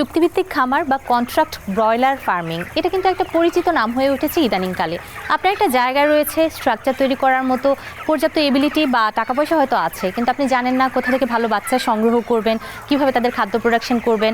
চুক্তিভিত্তিক খামার বা কন্ট্রাক্ট ব্রয়লার ফার্মিং এটা কিন্তু একটা পরিচিত নাম হয়ে উঠেছে ইদানিংকালে। আপনার একটা জায়গা রয়েছে স্ট্রাকচার তৈরি করার মতো, পর্যাপ্ত এবিলিটি বা টাকা পয়সা হয়তো আছে, কিন্তু আপনি জানেন না কোথা থেকে ভালো বাচ্চা সংগ্রহ করবেন, কীভাবে তাদের খাদ্য প্রোডাকশন করবেন।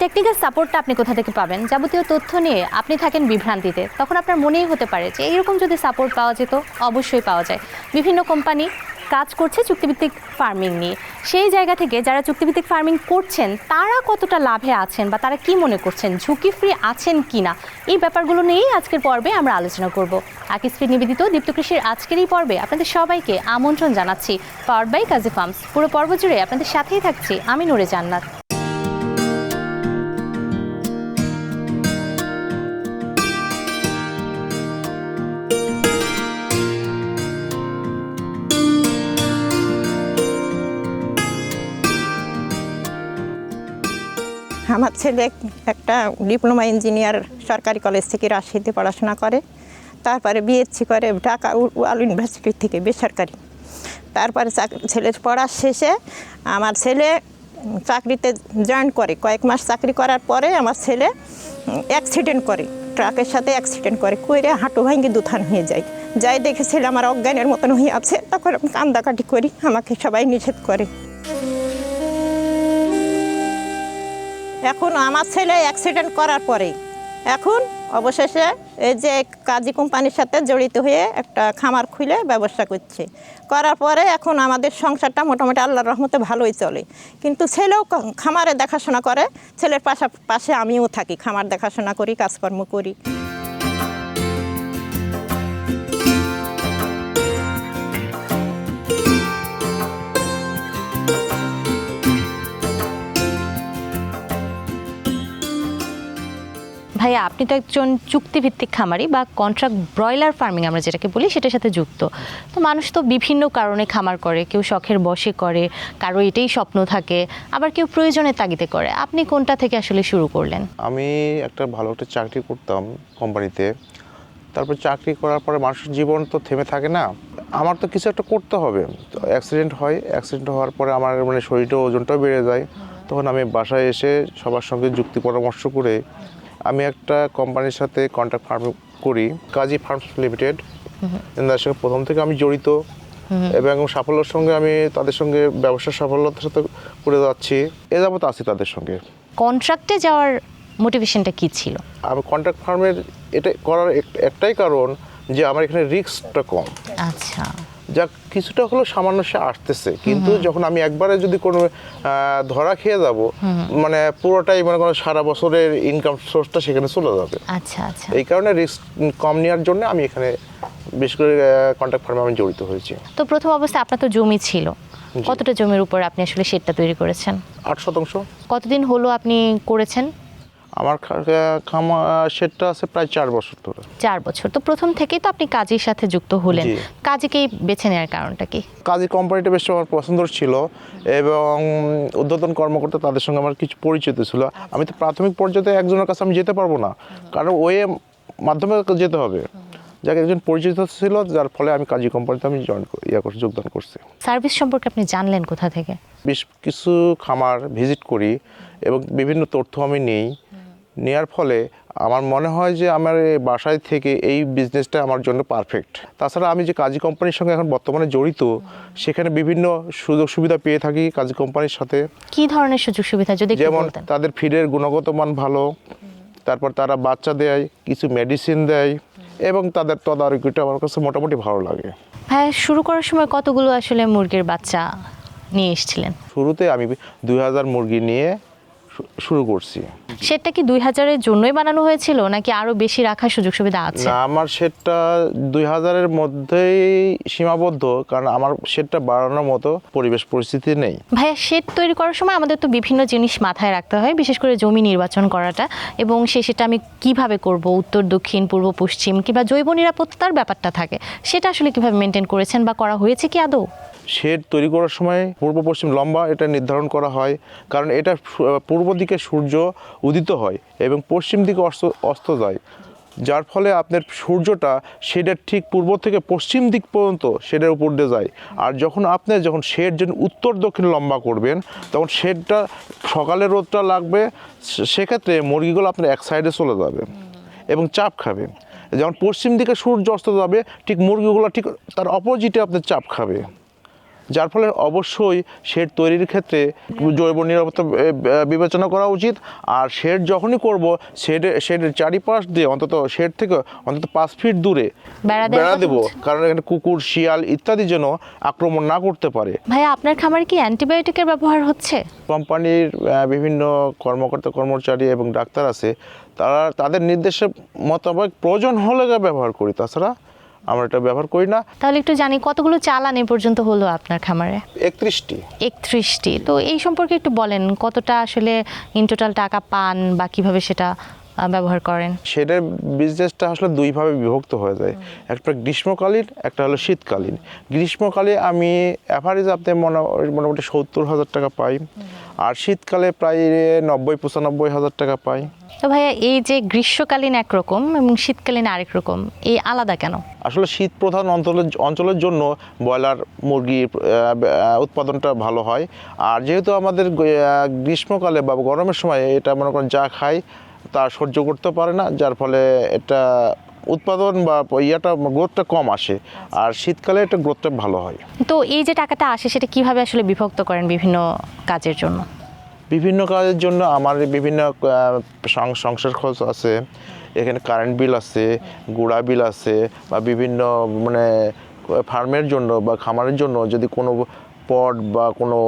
টেকনিক্যাল সাপোর্টটা আপনি কোথা থেকে পাবেন? যাবতীয় তথ্য নিয়ে আপনি থাকেন বিভ্রান্তিতে। তখন আপনার মনেই হতে পারে যে, এইরকম যদি সাপোর্ট পাওয়া যেত, অবশ্যই পাওয়া যায়। বিভিন্ন কোম্পানি কাজ করছে চুক্তিভিত্তিক ফার্মিং নিয়ে। সেই জায়গা থেকে যারা চুক্তিভিত্তিক ফার্মিং করছেন, তারা কতটা লাভে আছেন বা তারা কি মনে করছেন? ঝুঁকি ফ্রি আছেন কি না এই ব্যাপারগুলো নিয়েই আজকের পর্বে আমরা আলোচনা করব। আকিস ফ্রি নিবেদিত দীপ্ত কৃষির আজকের এই পর্বে আপনাদের সবাইকে আমন্ত্রণ জানাচ্ছি। Power by Kazi farms. পুরো পর্ব জুড়ে আপনাদের সাথেই থাকছি আমি নুরে জান্নাত। আমার ছেলে একটা ডিপ্লোমা ইঞ্জিনিয়ার সরকারি কলেজ থেকে রাজশাহীতে পড়াশোনা করে। তারপরে বিএসসি করে ঢাকা আল ইউনিভার্সিটি থেকে বেসরকারি। তারপরে চাকরি ছেলের পড়া শেষে আমার ছেলে চাকরিতে জয়েন করে। কয়েক মাস চাকরি করার পরে আমার ছেলে অ্যাক্সিডেন্ট করে। ট্রাকের সাথে অ্যাক্সিডেন্ট করে। কইরে হাঁটু ভাঙ্গি দুথান হয়ে যায়। যাই দেখে ছেলে আমার অজ্ঞানের মতন হয়ে আছে। তখন কান্দাকাটি করি। আমাকে সবাই নিষেধ করে। এখন আমার ছেলে অ্যাক্সিডেন্ট করার পরে, এখন অবশেষে এই যে কাজী কোম্পানির সাথে জড়িত হয়ে একটা খামার খুলে ব্যবসা করছে। করার পরে এখন আমাদের সংসারটা মোটামুটি আল্লাহর রহমতে ভালোই চলে। কিন্তু ছেলেও খামারে দেখাশোনা করে, ছেলের পাশা পাশে আমিও থাকি, খামার দেখাশোনা করি, কাজকর্ম করি। ভাইয়া, আপনি তো একজন চুক্তিভিত্তিক খামারি বা কন্ট্রাক্ট ব্রয়লার ফার্মিং আমরা যেটাকে বলি, সেটার সাথে যুক্ত। তো মানুষ তো বিভিন্ন কারণে খামার করে, কেউ শখের বসে করে, কারও এটাই স্বপ্ন থাকে, আবার কেউ প্রয়োজনের তাগিদে করে। আপনি কোনটা থেকে আসলে শুরু করলেন? আমি একটা ভালো একটা চাকরি করতাম কোম্পানিতে। তারপর চাকরি করার পরে মানুষের জীবন তো থেমে থাকে না। আমার তো কিছু একটা করতে হবে। তো অ্যাক্সিডেন্ট হয় অ্যাক্সিডেন্ট হওয়ার পরে আমার মানে শরীরটা ওজনটাও বেড়ে যায়। তখন আমি বাসায় এসে সবার সঙ্গে যুক্তি পরামর্শ করে আমি একটা কোম্পানির সাথে কন্ট্রাক্ট ফার্ম করি কাজী ফার্মস লিমিটেড তাদের সঙ্গে প্রথম থেকে আমি জড়িত এবং সাফল্যের সঙ্গে আমি তাদের সঙ্গে ব্যবসার সাফল্যতার সাথে করে যাচ্ছি এ যাবত আছি তাদের সঙ্গে। কন্ট্রাক্টে যাওয়ার মোটিভেশনটা কি ছিল? আমি কন্ট্রাক্ট ফার্মের এটা করার একটাই কারণ যে আমার এখানে রিস্কটা কম। আচ্ছা। যা কিছুটা হলেও সামান্য সে আসতেছে। কিন্তু যখন আমি একবারে যদি কোনো ধরা খেয়ে যাব মানে পুরোটাই মানে কোনো সারা বছরের ইনকাম সোর্সটা সেখানে চলে যাবে। আচ্ছা আচ্ছা। এই কারণে রিস্ক কম নেওয়ার জন্য আমি এখানে বেশ করে কন্ট্রাক্ট ফার্মে আমি জড়িত হয়েছি। তো প্রথম অবস্থায় আপনার তো জমি ছিল। কতটা জমির উপর আপনি আসলে শেডটা তৈরি করেছেন? আট শতাংশ। কতদিন হলো আপনি করেছেন? আমার খামা সেটটা আছে প্রায় চার বছর ধরে। চার বছর। তো প্রথম থেকেই তো আপনি কাজের সাথে যুক্ত হলেন। কাজেকেই বেছে নেওয়ার কারণটা কি? কাজী কোম্পানিটা বেশ আমার পছন্দ ছিল এবং উদ্বোধন কর্মকর্তা তাদের সঙ্গে আমার কিছু পরিচিত ছিল। আমি তো প্রাথমিক পর্যায়ে একজনের কাছে আমি যেতে পারব না। কারণ ওয়ে মাধ্যমে যেতে হবে। যাকে একজন পরিচিত ছিল যার ফলে আমি কাজী কোম্পানিতে আমি জয়েন ইয়ে করছি যোগদান করছি। সার্ভিস সম্পর্কে আপনি জানলেন কোথা থেকে? বেশ কিছু খামার ভিজিট করি এবং বিভিন্ন তথ্য আমি নেই। নেয়ার ফলে আমার মনে হয় যে আমার এই বাসায় থেকে এই বিজনেসটা আমার জন্য পারফেক্ট তাছাড়া আমি যে কাজী কোম্পানির সঙ্গে এখন বর্তমানে জড়িত সেখানে বিভিন্ন সুযোগ সুবিধা পেয়ে থাকি কাজী কোম্পানির সাথে। কি ধরনের সুযোগ সুবিধা যদি যেমন তাদের ফিডের গুণগত মান ভালো তারপর তারা বাচ্চা দেয় কিছু মেডিসিন দেয় এবং তাদের তদারকিটা আমার কাছে মোটামুটি ভালো লাগে। হ্যাঁ শুরু করার সময় কতগুলো আসলে মুরগির বাচ্চা নিয়ে এসেছিলেন? শুরুতে আমি দুই হাজার মুরগি নিয়ে শুরু করছি। সেটা কি দুই হাজারের জন্যই বানানো হয়েছিল নাকি আরও বেশি রাখার সুযোগ সুবিধা আছে? না আমার সেটটা দুই হাজারের মধ্যেই সীমাবদ্ধ কারণ আমার সেটটা বাড়ানোর মতো পরিবেশ পরিস্থিতি নেই। ভাইয়া শেড তৈরি করার সময় আমাদের তো বিভিন্ন জিনিস মাথায় রাখতে হয় বিশেষ করে জমি নির্বাচন করাটা এবং সে সেটা আমি কীভাবে করব? উত্তর দক্ষিণ পূর্ব পশ্চিম কিংবা জৈব নিরাপত্তার ব্যাপারটা থাকে সেটা আসলে কীভাবে মেনটেন করেছেন বা করা হয়েছে কি আদৌ? শেড তৈরি করার সময় পূর্ব পশ্চিম লম্বা এটা নির্ধারণ করা হয় কারণ এটা পূর্ব দিকে সূর্য উদিত হয় এবং পশ্চিম দিকে অস্ত অস্ত যায়। যার ফলে আপনার সূর্যটা শেডের ঠিক পূর্ব থেকে পশ্চিম দিক পর্যন্ত শেডের উপর দিয়ে যায়। আর যখন আপনি যখন শেড যখন উত্তর দক্ষিণ লম্বা করবেন, তখন শেডটা সকালে রোদটা লাগবে সেক্ষেত্রে মুরগিগুলো আপনার এক সাইডে চলে যাবে এবং চাপ খাবে। যখন পশ্চিম দিকে সূর্য অস্ত যাবে, ঠিক মুরগিগুলো ঠিক তার অপোজিটে আপনার চাপ খাবে। যার ফলে অবশ্যই শেড তৈরির ক্ষেত্রে জৈব নিরাপত্তা বিবেচনা করা উচিত। আর শেড যখনই করব শেডে শেডের চারিপাশ দিয়ে অন্তত শেড থেকে অন্তত পাঁচ ফিট দূরে বেড়া দেবো। কারণ এখানে কুকুর শিয়াল ইত্যাদি যেন আক্রমণ না করতে পারে। ভাইয়া আপনার খামারে কি অ্যান্টিবায়োটিকের ব্যবহার হচ্ছে? কোম্পানির বিভিন্ন কর্মকর্তা কর্মচারী এবং ডাক্তার আছে। তারা তাদের নির্দেশে মোতাবেক প্রয়োজন হলে ব্যবহার করি। তাছাড়া আমরা এটা ব্যবহার করি না। তাহলে একটু জানি কতগুলো চালান এ পর্যন্ত হলো আপনার খামারে? একত্রিশটি। একত্রিশটি। তো এই সম্পর্কে একটু বলেন কতটা আসলে ইন টোটাল টাকা পান বা কীভাবে সেটা ব্যবহার করেন? সেটার বিজনেসটা আসলে দুইভাবে বিভক্ত হয়ে যায়। একটা গ্রীষ্মকালীন একটা হলো শীতকালীন। গ্রীষ্মকালে আমি অ্যাভারেজ আপনি মনে মোটামুটি সত্তর হাজার টাকা পাই। আর শীতকালে প্রায় নব্বই পঁচানব্বই হাজার টাকা পাই। তো ভাইয়া এই যে গ্রীষ্মকালীন একরকম এবং শীতকালীন আরেক রকম এই আলাদা কেন? আসলে শীত প্রধান অঞ্চলের অঞ্চলের জন্য ব্রয়লার মুরগির উৎপাদনটা ভালো হয়। আর যেহেতু আমাদের গ্রীষ্মকালে বা গরমের সময় এটা মনে করেন যা খায় তা সহ্য করতে পারে না যার ফলে এটা উৎপাদন বা ইয়াটা গ্রোথটা কম আসে। আর শীতকালে এটা গ্রোথটা ভালো হয়। তো এই যে টাকাটা আসে সেটা কীভাবে আসলে বিভক্ত করেন বিভিন্ন কাজের জন্য? বিভিন্ন কাজের জন্য আমার বিভিন্ন সংসার খরচ আছে। এখানে কারেন্ট বিল আছে গুঁড়া বিল আছে বা বিভিন্ন মানে ফার্মের জন্য বা খামারের জন্য যদি কোনো পট বা কোনো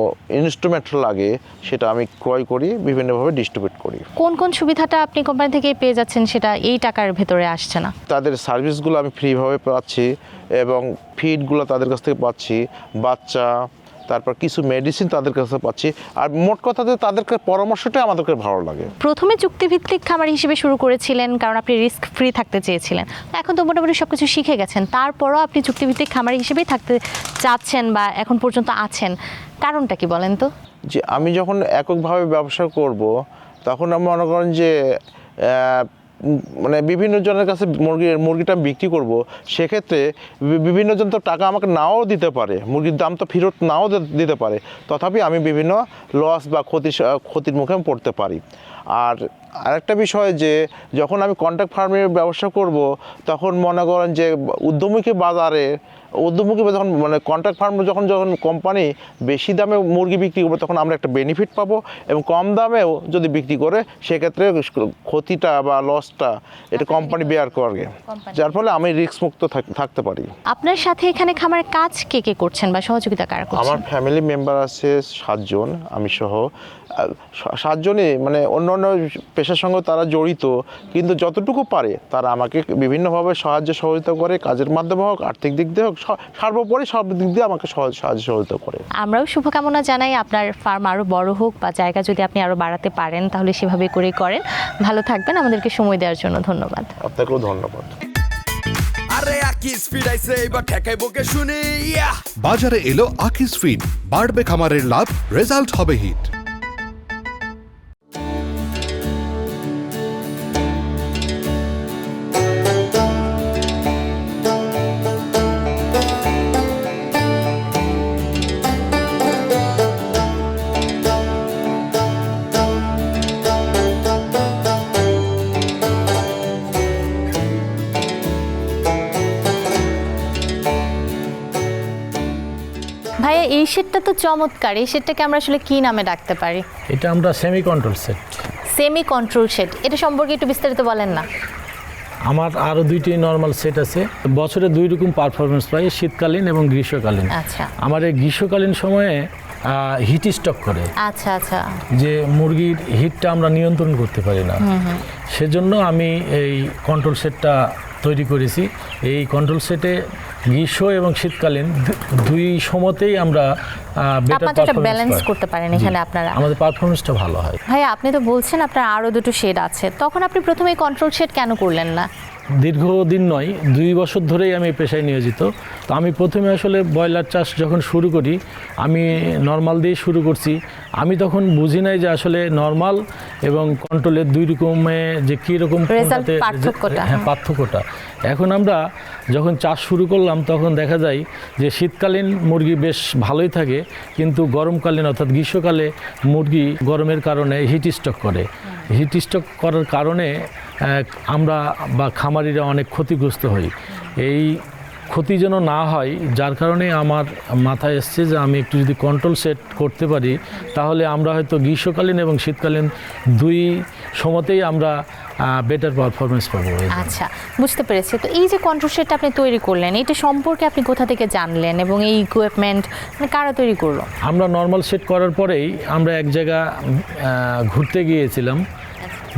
ইনস্ট্রুমেন্ট লাগে সেটা আমি ক্রয় করি বিভিন্নভাবে ডিস্ট্রিবিউট করি। কোন কোন সুবিধাটা আপনি কোম্পানি থেকে পেয়ে যাচ্ছেন সেটা এই টাকার ভেতরে আসছে না? তাদের সার্ভিসগুলো আমি ফ্রিভাবে পাচ্ছি এবং ফিডগুলো তাদের কাছ থেকে পাচ্ছি। বাচ্চা তারপর কিছু মেডিসিন তাদের কাছে পাচ্ছি। আর মোট কথাতে তাদেরকে পরামর্শটাই আমাদেরকে ভালো লাগে। প্রথমে চুক্তিভিত্তিক খামার হিসেবে শুরু করেছিলেন কারণ আপনি রিস্ক ফ্রি থাকতে চেয়েছিলেন। এখন তো মোটামুটি সব কিছু শিখে গেছেন। তারপরও আপনি চুক্তিভিত্তিক খামার হিসেবেই থাকতে চাচ্ছেন বা এখন পর্যন্ত আছেন। কারণটা কি বলেন তো? যে আমি যখন এককভাবে ব্যবসা করব তখন আমি মনে করেন যে মানে বিভিন্ন জনের কাছে মুরগি, মুরগিটা বিক্রি করব, সেক্ষেত্রে বিভিন্ন জন তো টাকা আমাকে নাও দিতে পারে, মুরগির দাম তো ফেরত নাও দিতে পারে, তথাপি আমি বিভিন্ন লস বা ক্ষতি ক্ষতির মুখে পড়তে পারি। আর আরেকটা বিষয় যে, যখন আমি কন্ট্রাক্ট ফার্মের ব্যবসা করব, তখন মনে করেন যে উদ্যমুখী বাজারে উদ্যমুখী যখন মানে কন্ট্রাক্ট ফার্ম যখন যখন কোম্পানি বেশি দামে মুরগি বিক্রি করবে তখন আমরা একটা বেনিফিট পাবো এবং কম দামেও যদি বিক্রি করে সেক্ষেত্রে ক্ষতিটা বা লসটা এটা কোম্পানি বেয়ার করবে। যার ফলে আমি রিস্ক মুক্ত থাক- থাকতে পারি। আপনার সাথে এখানে খামারের কাজ কে কে করছেন বা সহযোগিতা কারা আমার ফ্যামিলি মেম্বার আছে সাতজন আমি সহ। আহ, সা- সাতজনই মানে অন্য অন্য পেশার সঙ্গে তারা জড়িত কিন্তু যতটুকু পারে তারা আমাকে বিভিন্নভাবে সাহায্য সহযোগিতা করে কাজের মাধ্যমে হোক আর্থিক দিক দিয়ে হোক সর্বোপরি সব দিক দিয়ে আমাকে সহ- সাহায্য সহযোগিতা করে। আমরাও শুভকামনা জানাই আপনার ফার্ম আরও বড় হোক বা জায়গা যদি আপনি আরও বাড়াতে পারেন তাহলে সেভাবে করেই করেন। ভালো থাকবেন আমাদেরকে সময় দেওয়ার জন্য ধন্যবাদ। আপনাকেও ধন্যবাদ। আরে আকিস ফিরাইছে এবার ঠেকাই বকে শুনি ইয়া! বাজারে এলো আকিস ফিড বাড়বে খামারের লাভ রেজাল্ট হবে হিট। চমৎকার এই শেডটাকে আমরা আসলে কি নামে ডাকতে পারি? এটা আমরা semi control set semi control shed এটা সম্পর্কে একটু বিস্তারিত বলেন না। আমার আরও দুইটি নর্মাল সেট আছে। বছরে দুই রকম পারফরমেন্স পাই শীতকালীন এবং গ্রীষ্মকালীন। আচ্ছা। আমার এই গ্রীষ্মকালীন সময়ে হিট স্টক করে। আচ্ছা আচ্ছা। যে মুরগির হিটটা আমরা নিয়ন্ত্রণ করতে পারি না। সেজন্য আমি এই কন্ট্রোল সেটটা তৈরি করেছি। এই কন্ট্রোল সেটে গ্রীষ্ম এবং শীতকালীন দুই সময়তেই আমরা বেটার ব্যালেন্স করতে পারেন এখানে আপনারা। আমাদের পারফরমেন্সটা ভালো হয়। ভাইয়া আপনি তো বলছেন আপনার আরও দুটো শেড আছে। তখন আপনি প্রথমে কন্ট্রোল শেড কেন করলেন না? দীর্ঘদিন নয় দুই বছর ধরেই আমি পেশায় নিয়োজিত। তো আমি প্রথমে আসলে ব্রয়লার চাষ যখন শুরু করি আমি নর্মাল দিয়ে শুরু করছি। আমি তখন বুঝি নাই যে আসলে নর্মাল এবং কন্ট্রোলের দুই রকমে যে কীরকম Result হ্যাঁ পার্থক্যটা। এখন আমরা যখন চাষ শুরু করলাম তখন দেখা যায় যে শীতকালীন মুরগি বেশ ভালোই থাকে কিন্তু গরমকালীন অর্থাৎ গ্রীষ্মকালে মুরগি গরমের কারণে হিট স্টক করে। হিট স্ট্রোক করার কারণে আমরা বা খামারিরা অনেক ক্ষতিগ্রস্ত হই। এই ক্ষতি যেন না হয় যার কারণে আমার মাথায় এসছে যে আমি একটু যদি কন্ট্রোল সেট করতে পারি তাহলে আমরা হয়তো গ্রীষ্মকালীন এবং শীতকালীন দুই সময়তেই আমরা বেটার পারফরমেন্স পাবো আচ্ছা বুঝতে পেরেছি। তো এই যে কন্ট্রোল সেটটা আপনি তৈরি করলেন এটা সম্পর্কে আপনি কোথা থেকে জানলেন এবং এই ইকুইপমেন্ট মানে কারা তৈরি করল? আমরা নর্মাল সেট করার পরেই আমরা এক জায়গা ঘুরতে গিয়েছিলাম।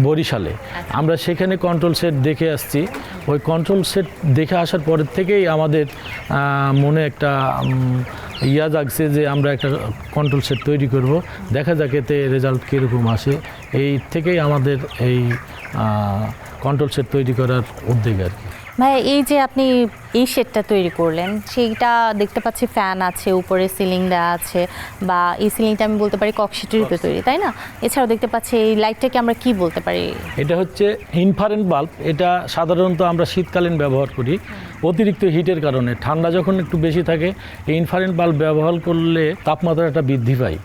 বরিশালে। আমরা সেখানে কন্ট্রোল সেট দেখে আসছি। ওই কন্ট্রোল সেট দেখে আসার পরের থেকেই আমাদের মনে একটা ইয়া জাগছে যে আমরা একটা কন্ট্রোল সেট তৈরি করব। দেখা যাক এতে রেজাল্ট কীরকম আসে। এই থেকেই আমাদের এই কন্ট্রোল সেট তৈরি করার উদ্যোগ আর কি। ভাই এই যে আপনি এই শেডটা তৈরি করলেন, সেইটা দেখতে পাচ্ছি ফ্যান আছে, উপরে সিলিং দেওয়া আছে, বা এই সিলিংটা আমি বলতে পারি ককশিটের উপরে তৈরি, তাই না? এছাড়াও দেখতে পাচ্ছি এই লাইটটাকে আমরা কি বলতে পারি? এটা হচ্ছে ইনফারেন্ট বাল্ব, এটা সাধারণত আমরা শীতকালীন ব্যবহার করি, অতিরিক্ত হিটের কারণে। ঠান্ডা যখন একটু বেশি থাকে, এই ইনফারেন্ট বাল্ব ব্যবহার করলে তাপমাত্রাটা বৃদ্ধি পায়।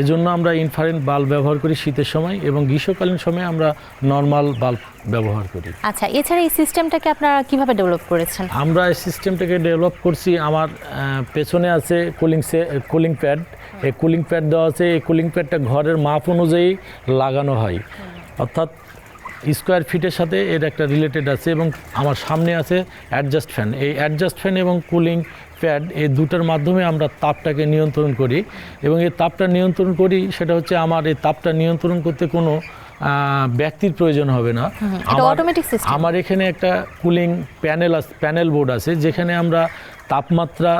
এজন্য আমরা ইনফারেন্ট বাল্ব ব্যবহার করি শীতের সময় এবং গ্রীষ্মকালীন সময়ে আমরা নর্মাল বাল্ব ব্যবহার করি। আচ্ছা এছাড়া এই সিস্টেমটাকে আপনারা কীভাবে ডেভেলপ করেছেন? আমরা এই সিস্টেমটাকে ডেভেলপ করছি আমার পেছনে আছে কুলিং সে কুলিং প্যাড এই কুলিং প্যাড দেওয়া আছে এই কুলিং প্যাডটা ঘরের মাপ অনুযায়ী লাগানো হয়। অর্থাৎ স্কোয়ার ফিটের সাথে এর একটা রিলেটেড আছে এবং আমার সামনে আছে অ্যাডজাস্ট ফ্যান এই অ্যাডজাস্ট ফ্যান এবং কুলিং প্যাড এই দুটার মাধ্যমে আমরা তাপটাকে নিয়ন্ত্রণ করি এবং এই তাপটা নিয়ন্ত্রণ করি সেটা হচ্ছে আমার এই তাপটা নিয়ন্ত্রণ করতে কোনো ব্যক্তির প্রয়োজন হবে না। আমার- আমার এখানে একটা কুলিং প্যানেল প্যানেল বোর্ড আছে যেখানে আমরা তাপমাত্রা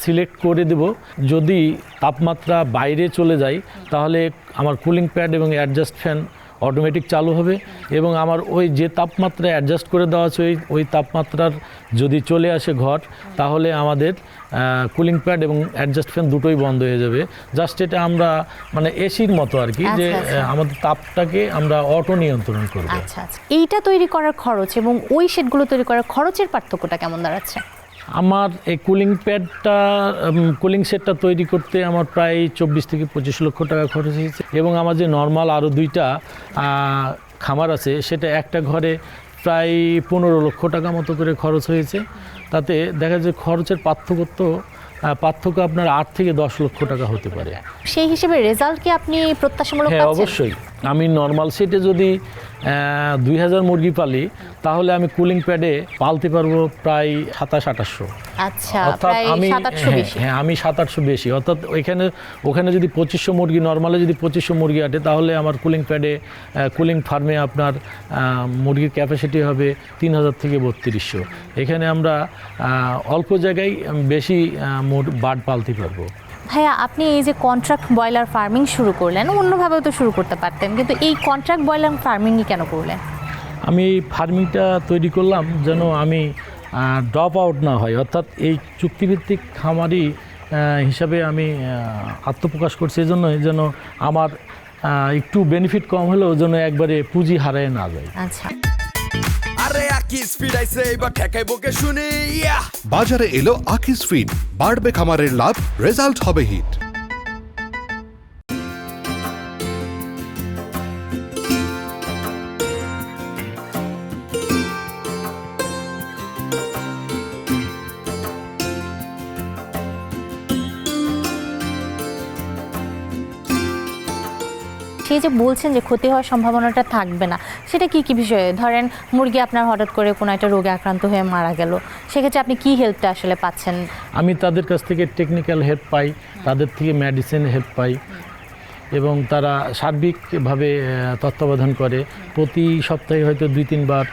সিলেক্ট করে দেব। যদি তাপমাত্রা বাইরে চলে যায় তাহলে আমার কুলিং প্যাড এবং অ্যাডজাস্ট ফ্যান অটোমেটিক চালু হবে এবং আমার ওই যে তাপমাত্রা অ্যাডজাস্ট করে দেওয়া আছে ওই ওই তাপমাত্রার যদি চলে আসে ঘর তাহলে আমাদের কুলিং প্যাড এবং অ্যাডজাস্ট ফ্যান দুটোই বন্ধ হয়ে যাবে। জাস্ট এটা আমরা মানে এসির মতো আর কি যে আচ্ছা, আচ্ছা। আহ, আমাদের তাপটাকে আমরা অটো নিয়ন্ত্রণ করব। আচ্ছা আচ্ছা। এইটা তৈরি করার খরচ এবং ওই শেডগুলো তৈরি করার খরচের পার্থক্যটা কেমন দাঁড়াচ্ছে? আমার এই কুলিং প্যাডটা কুলিং সেটটা তৈরি করতে আমার প্রায় চব্বিশ থেকে পঁচিশ লক্ষ টাকা খরচ হয়েছে এবং আমার যে নর্মাল আরও দুইটা খামার আছে সেটা একটা ঘরে প্রায় পনেরো লক্ষ টাকা মতো করে খরচ হয়েছে। তাতে দেখা যায় খরচের পার্থক্য তো পার্থক্য আপনার আট থেকে দশ লক্ষ টাকা হতে পারে। সেই হিসেবে রেজাল্ট কি আপনি প্রত্যাশামূলক হ্যাঁ অবশ্যই। আমি নর্মাল সেটে যদি দুই হাজার মুরগি পালি তাহলে আমি কুলিং প্যাডে পালতে পারব প্রায় সাতাশ আঠাশশো। আচ্ছা অর্থাৎ আমি হ্যাঁ, হ্যাঁ আমি সাত আটশো বেশি। অর্থাৎ ওইখানে ওখানে যদি পঁচিশশো মুরগি নর্মালে যদি পঁচিশশো মুরগি আটে তাহলে আমার কুলিং প্যাডে কুলিং ফার্মে আপনার মুরগির ক্যাপাসিটি হবে তিন হাজার থেকে বত্রিশশো। এখানে আমরা অল্প জায়গায় বেশি বার্ড পালতে পারব। ভাইয়া আপনি এই যে কন্ট্রাক্ট ব্রয়লার ফার্মিং শুরু করলেন অন্যভাবেও তো শুরু করতে পারতেন কিন্তু এই কন্ট্রাক্ট ব্রয়লার ফার্মিংই কেন করলেন? আমি এই ফার্মিংটা তৈরি করলাম যেন আমি ড্রপ আউট না হয়। অর্থাৎ এই চুক্তিভিত্তিক খামারি হিসাবে আমি আত্মপ্রকাশ করছি এই জন্য যেন আমার একটু বেনিফিট কম হলেও যেন একবারে পুঁজি হারায় না যায়। আচ্ছা। আরে ফিড আইছে এবার ঠেকাই বকে শুনি ইয়া বাজারে এলো আকিস ফিড বাড়বে খামারের লাভ রেজাল্ট হবে হিট বলছেন যে ক্ষতি হওয়ার সম্ভাবনাটা থাকবে না। সেটা কি কি বিষয়ে? ধরেন মুরগি আপনার হঠাৎ করে কোনো একটা রোগে আক্রান্ত হয়ে মারা গেল। সেক্ষেত্রে আপনি কি হেল্পটা আসলে পাচ্ছেন? আমি তাদের কাছ থেকে টেকনিক্যাল হেল্প পাই, তাদের থেকে মেডিসিন হেল্প পাই এবং তারা সার্বিকভাবে তত্ত্বাবধান করে। প্রতি সপ্তাহে হয়তো দুই, তিনবার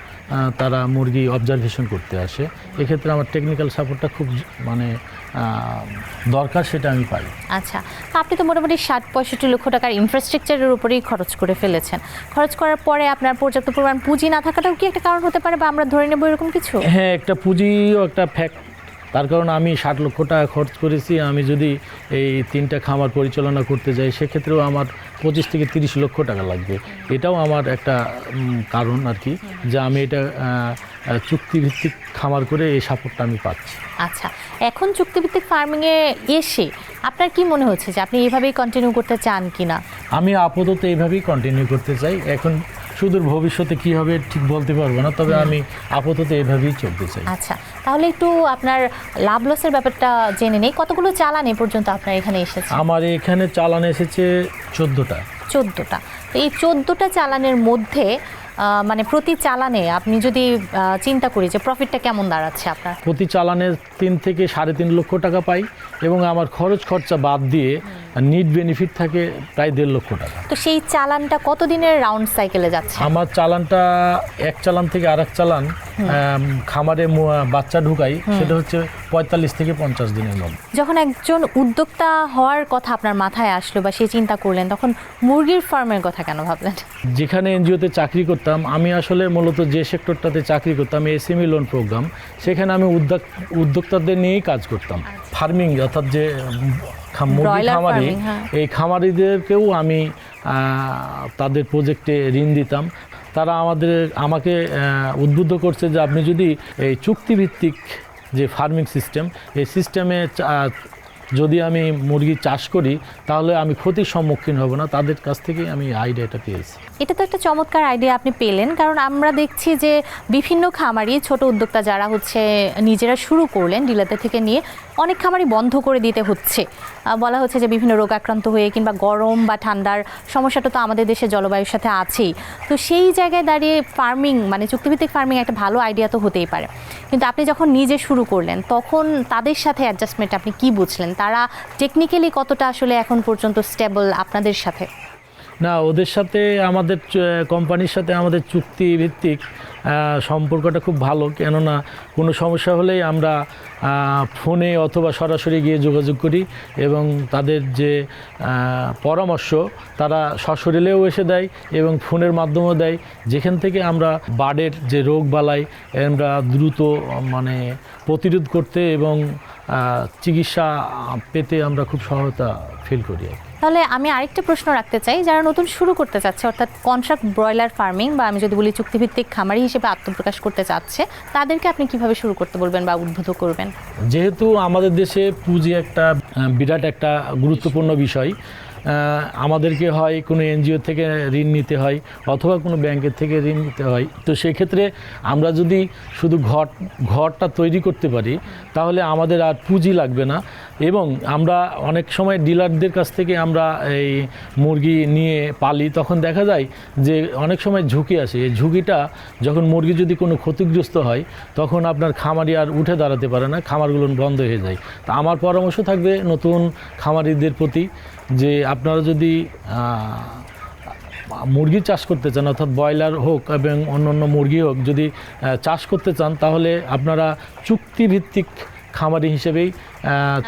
তারা মুরগি অবজারভেশন করতে আসে। এক্ষেত্রে আমার টেকনিক্যাল সাপোর্টটা খুব মানে দরকার সেটা আমি পাই। আচ্ছা তো আপনি তো মোটামুটি ষাট পঁয়ষট্টি লক্ষ টাকার ইনফ্রাস্ট্রাকচারের উপরেই খরচ করে ফেলেছেন। খরচ করার পরে আপনার পর্যাপ্ত পরিমাণ পুঁজি না থাকাটাও কি একটা কারণ হতে পারে বা আমরা ধরে নেব এরকম কিছু? হ্যাঁ একটা পুঁজিও একটা ফ্যাক্ট তার কারণ আমি ষাট লক্ষ টাকা খরচ করেছি। আমি যদি এই তিনটা খামার পরিচালনা করতে যাই সেক্ষেত্রেও আমার পঁচিশ থেকে তিরিশ লক্ষ টাকা লাগবে। এটাও আমার একটা কারণ আর কি যে আমি এটা চুক্তিভিত্তিক খামার করে এই সাপোর্টটা আমি পাচ্ছি। আচ্ছা এখন চুক্তিভিত্তিক ফার্মিংয়ে এসে আপনার কি মনে হচ্ছে যে আপনি এইভাবেই কন্টিনিউ করতে চান কি না আমি আপাতত এইভাবেই কন্টিনিউ করতে চাই। এখন সুদূর ভবিষ্যতে কি হবে ঠিক বলতে পারব না তবে আমি আপাতত এভাবেই চলতে চাই। আচ্ছা তাহলে একটু আপনার লাভ লসের ব্যাপারটা জেনে নেই। কতগুলো চালান এ পর্যন্ত আপনার এখানে এসেছে? আমার এখানে চালান এসেছে চোদ্দোটা। চোদ্দোটা। তো এই চোদ্দোটা চালানের মধ্যে মানে প্রতি চালানে আপনি যদি চিন্তা করি যে প্রফিটটা কেমন দাঁড়াচ্ছে আপনার? প্রতি চালানে তিন থেকে সাড়ে তিন লক্ষ টাকা পাই এবং আমার খরচ খরচা বাদ দিয়ে নিট বেনিফিট থাকে প্রায় দেড় লক্ষ টাকা। তো সেই চালানটা কতদিনের রাউন্ড সাইকেলে যাচ্ছে? আমার চালানটা এক চালান থেকে আর এক চালান খামারে বাচ্চা ঢুকাই সেটা হচ্ছে পঁয়তাল্লিশ থেকে পঞ্চাশ দিনের মধ্যে। যখন একজন উদ্যোক্তা হওয়ার কথা আপনার মাথায় আসলো বা সেই চিন্তা করলেন তখন মুরগির ফার্মের কথা কেন ভাবলেন? যেখানে এনজিওতে চাকরি করতাম আমি আসলে মূলত যে সেক্টরটাতে চাকরি করতাম এসএমই লোন প্রোগ্রাম সেখানে আমি উদ্যোক্তাদের নিয়েই কাজ করতাম। ফার্মিং অর্থাৎ যে মুরগি খামারি হ্যাঁ। এই খামারিদেরকেও আমি তাদের প্রজেক্টে ঋণ দিতাম তারা আমাদের আমাকে উদ্বুদ্ধ করছে যে আপনি যদি এই চুক্তিভিত্তিক যে ফার্মিং সিস্টেম এই সিস্টেমে যদি আমি মুরগি চাষ করি, তাহলে আমি ক্ষতির সম্মুখীন হব না। তাদের কাছ থেকেই আমি আইডিয়াটা পেয়েছি। এটা তো একটা চমৎকার আইডিয়া আপনি পেলেন, কারণ আমরা দেখছি যে বিভিন্ন খামারি, ছোট উদ্যোক্তা যারা হচ্ছে নিজেরা শুরু করলেন ডিলারদের থেকে নিয়ে, অনেক খামারি বন্ধ করে দিতে হচ্ছে। বলা হচ্ছে যে বিভিন্ন রোগ আক্রান্ত হয়ে কিংবা গরম বা ঠান্ডার সমস্যাটা তো আমাদের দেশের জলবায়ুর সাথে আছেই। তো সেই জায়গায় দাঁড়িয়ে ফার্মিং মানে চুক্তিভিত্তিক ফার্মিং একটা ভালো আইডিয়া তো হতেই পারে। কিন্তু আপনি যখন নিজে শুরু করলেন, তখন তাদের সাথে অ্যাডজাস্টমেন্ট আপনি কি বুঝলেন? তারা টেকনিক্যালি কতটা আসলে এখন পর্যন্ত স্টেবল আপনাদের সাথে? না, ওদের সাথে আমাদের কোম্পানির সাথে আমাদের চুক্তি ভিত্তিক সম্পর্কটা খুব ভালো কেননা, কোনো সমস্যা হলেই আমরা ফোনে অথবা সরাসরি গিয়ে যোগাযোগ করি এবং তাদের যে পরামর্শ, তারা সশরীরেও এসে দেয় এবং ফোনের মাধ্যমেও দেয় যেখান থেকে আমরা বার্ডের যে রোগ বালাই আমরা দ্রুত মানে প্রতিরোধ করতে এবং চিকিৎসা পেতে আমরা খুব সহায়তা ফিল করি। তাহলে আমি আরেকটা প্রশ্ন রাখতে চাই, যারা নতুন শুরু করতে চাচ্ছে, অর্থাৎ কন্ট্রাক্ট ব্রয়লার ফার্মিং বা আমি যদি বলি চুক্তিভিত্তিক খামারি হিসেবে আত্মপ্রকাশ করতে চাচ্ছে, তাদেরকে আপনি কীভাবে শুরু করতে বলবেন বা উদ্বুদ্ধ করবেন? যেহেতু আমাদের দেশে পুঁজি একটা বিরাট একটা গুরুত্বপূর্ণ বিষয় আমাদেরকে হয় কোনো এনজিও থেকে ঋণ নিতে হয় অথবা কোনো ব্যাংকের থেকে ঋণ নিতে হয়। তো সেক্ষেত্রে আমরা যদি শুধু ঘর ঘরটা তৈরি করতে পারি, তাহলে আমাদের আর পুঁজি লাগবে না এবং আমরা অনেক সময় ডিলারদের কাছ থেকে আমরা এই মুরগি নিয়ে পালি, তখন দেখা যায় যে অনেক সময় ঝুঁকি আসে। এই ঝুঁকিটা যখন মুরগি যদি কোনো ক্ষতিগ্রস্ত হয়, তখন আপনার খামারি আর উঠে দাঁড়াতে পারে না, খামারগুলো বন্ধ হয়ে যায়। তা আমার পরামর্শ থাকবে নতুন খামারিদের প্রতি যে আপনারা যদি মুরগি চাষ করতে চান, অর্থাৎ ব্রয়লার হোক এবং অন্য অন্য মুরগি হোক, যদি চাষ করতে চান, তাহলে আপনারা চুক্তিভিত্তিক খামারি হিসেবেই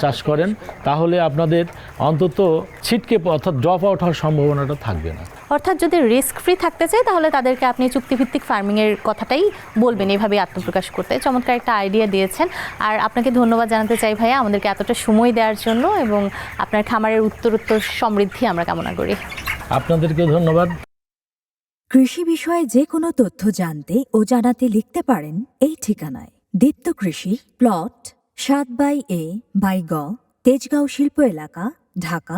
চাষ করেন। তাহলে আপনাদের অন্তত ছিটকে, অর্থাৎ ড্রপ আউট হওয়ার সম্ভাবনাটা থাকবে না। অর্থাৎ যদি রিস্ক ফ্রি থাকতে চায় তাহলে তাদেরকে আপনি চুক্তিভিত্তিক ফার্মিংয়ের কথাটাই বলবেন। এভাবে আত্মপ্রকাশ করতে। চমৎকার একটা আইডিয়া দিয়েছেন। আর আপনাকে ধন্যবাদ জানাতে চাই ভাইয়া আমাদেরকে এতটা সময় দেওয়ার জন্য এবং আপনার খামারের উত্তরোত্তর সমৃদ্ধি আমরা কামনা করি। আপনাদেরকে ধন্যবাদ। কৃষি বিষয়ে যে কোনো তথ্য জানতে ও জানাতে লিখতে পারেন এই ঠিকানায়। দীপ্ত কৃষি প্লট সাত বাই এ বাই গ তেজগাঁও শিল্প এলাকা ঢাকা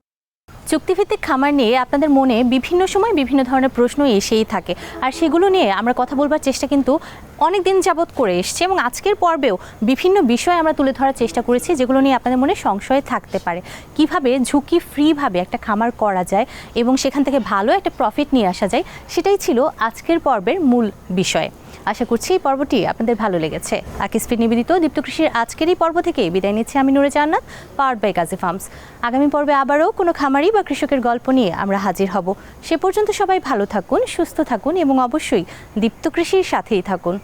চুক্তিভিত্তিক খামার নিয়ে আপনাদের মনে বিভিন্ন সময় বিভিন্ন ধরনের প্রশ্ন এসেই থাকে। আর সেগুলো নিয়ে আমরা কথা বলবার চেষ্টা কিন্তু অনেক দিন যাবৎ করে এসছে এবং আজকের পর্বেও বিভিন্ন বিষয় আমরা তুলে ধরার চেষ্টা করেছি যেগুলো নিয়ে আপনাদের মনে সংশয় থাকতে পারে। কীভাবে ঝুঁকি ফ্রিভাবে একটা খামার করা যায় এবং সেখান থেকে ভালো একটা প্রফিট নিয়ে আসা যায়, সেটাই ছিল আজকের পর্বের মূল বিষয়। আশা করছি এই পর্বটি আপনাদের ভালো লেগেছে। আকিসপি নিবেদিত দীপ্ত কৃষির আজকের এই পর্ব থেকে বিদায় নিচ্ছি আমি নুরে জান্নাত, পাওয়ার বাই কাজী ফার্মস। আগামী পর্বে আবারও কোনো খামারি বা কৃষকের গল্প নিয়ে আমরা হাজির হব। সে পর্যন্ত সবাই ভালো থাকুন, সুস্থ থাকুন এবং অবশ্যই দীপ্ত কৃষির সাথেই থাকুন।